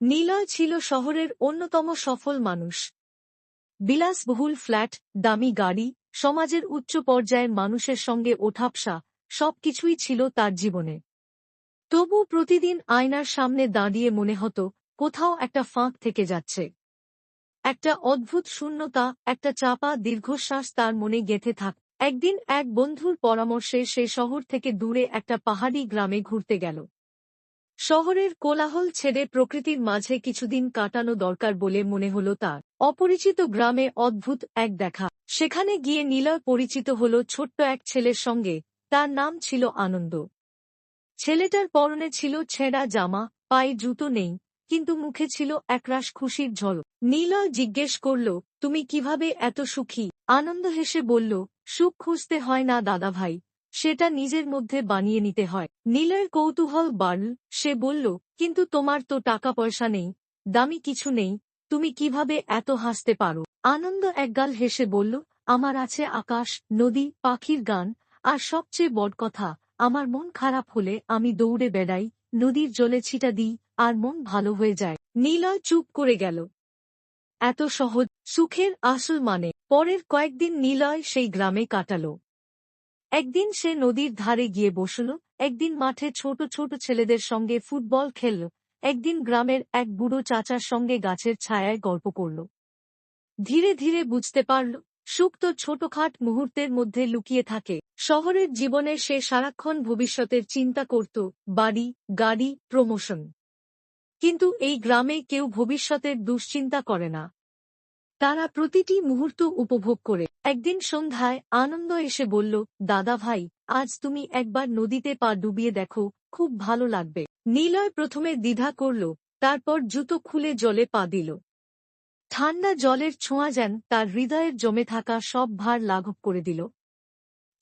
নীলয় ছিল শহরের অন্যতম সফল মানুষ। বিলাসবহুল ফ্ল্যাট, দামি গাড়ি, সমাজের উচ্চ পর্যায়ের মানুষের সঙ্গে ওঠাপসা, সবকিছুই ছিল তার জীবনে। তবু প্রতিদিন আয়নার সামনে দাঁড়িয়ে মনে হতো, কোথাও একটা ফাঁক থেকে যাচ্ছে। একটা অদ্ভুত শূন্যতা, একটা চাপা দীর্ঘশ্বাস তার মনে গেঁথে থাক। একদিন এক বন্ধুর পরামর্শে সে শহর থেকে দূরে একটা পাহাড়ি গ্রামে ঘুরতে গেল। শহরের কোলাহল ছেড়ে প্রকৃতির মাঝে কিছুদিন কাটানো দরকার বলে মনে হল তার। অপরিচিত গ্রামে অদ্ভুত এক দেখা। সেখানে গিয়ে নীলয় পরিচিত হল ছোট্ট এক ছেলের সঙ্গে। তার নাম ছিল আনন্দ। ছেলেটার পরনে ছিল ছেঁড়া জামা, পায়ে জুতো নেই, কিন্তু মুখে ছিল একরাশ খুশির ঝলক নীলয় জিজ্ঞেস করল, তুমি কীভাবে এত সুখী? আনন্দ হেসে বলল, সুখ খুঁজতে হয় না দাদা ভাই সেটা নিজের মধ্যে বানিয়ে নিতে হয়। নীলয়ের কৌতূহল বাড়ল। সে বলল, কিন্তু তোমার তো টাকা পয়সা নেই, দামি কিছু নেই, তুমি কীভাবে এত হাসতে পারো? আনন্দ একগাল হেসে বলল, আমার আছে আকাশ, নদী, পাখির গান, আর সবচেয়ে বড় কথা, আমার মন খারাপ হলে আমি দৌড়ে বেড়াই, নদীর জলে ছিটা দিই, আর মন ভালো হয়ে যায়। নীলয় চুপ করে গেল। এত সহজ, সুখের আসল মানে। পরের কয়েকদিন নীলয় সেই গ্রামে কাটাল। একদিন সে নদীর ধারে গিয়ে বসল, একদিন মাঠে ছোট ছোট ছেলেদের সঙ্গে ফুটবল খেলল, একদিন গ্রামের এক বুড়ো চাচার সঙ্গে গাছের ছায়ায় গল্প করল। ধীরে ধীরে বুঝতে পারল সুখ তো ছোটখাট মুহূর্তের মধ্যে লুকিয়ে থাকে, শহরের জীবনে সে সারাক্ষণ ভবিষ্যতের চিন্তা করত, বাড়ি, গাড়ি, প্রমোশন। কিন্তু এই গ্রামে কেউ ভবিষ্যতের দুশ্চিন্তা করে না। তারা প্রতিটি মুহূর্ত উপভোগ করে। একদিন সন্ধ্যায় আনন্দ এসে বলল, দাদা ভাই, আজ তুমি একবার নদীতে পা ডুবিয়ে দেখো, খুব ভালো লাগবে। নীলয় প্রথমে দ্বিধা করল, তারপর জুতো খুলে জলে পা দিল। ঠান্ডা জলের ছোঁয়া যেন তার হৃদয়ের জমে থাকা সব ভার লাঘব করে দিল।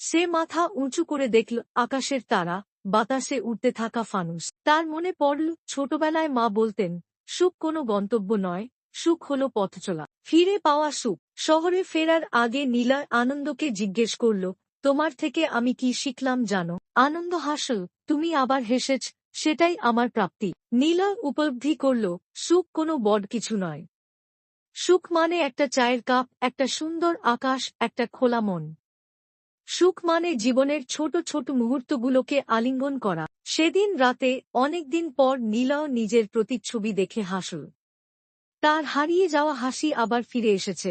সে মাথা উঁচু করে দেখল, আকাশের তারা, বাতাসে উঠতে থাকা ফানুস। তার মনে পড়ল, ছোটবেলায় মা বলতেন, সুখ কোনো গন্তব্য নয় সুখ হল পথচলা ফিরে পাওয়া সুখ। শহরে ফেরার আগে নীলয় আনন্দকে জিজ্ঞেস করল, তোমার থেকে আমি কি শিখলাম জানো? আনন্দ হাসল, তুমি আবার হেসেছ, সেটাই আমার প্রাপ্তি। নীলয় উপলব্ধি করল, সুখ কোনো বড় কিছু নয়। সুখ মানে একটা চায়ের কাপ, একটা সুন্দর আকাশ, একটা খোলা মন। সুখ মানে জীবনের ছোট ছোট মুহূর্তগুলোকে আলিঙ্গন করা। সেদিন রাতে, অনেকদিন পর নীলয় নিজের প্রতিচ্ছবি দেখে হাসল। তার হারিয়ে যাওয়া হাসি আবার ফিরে এসেছে।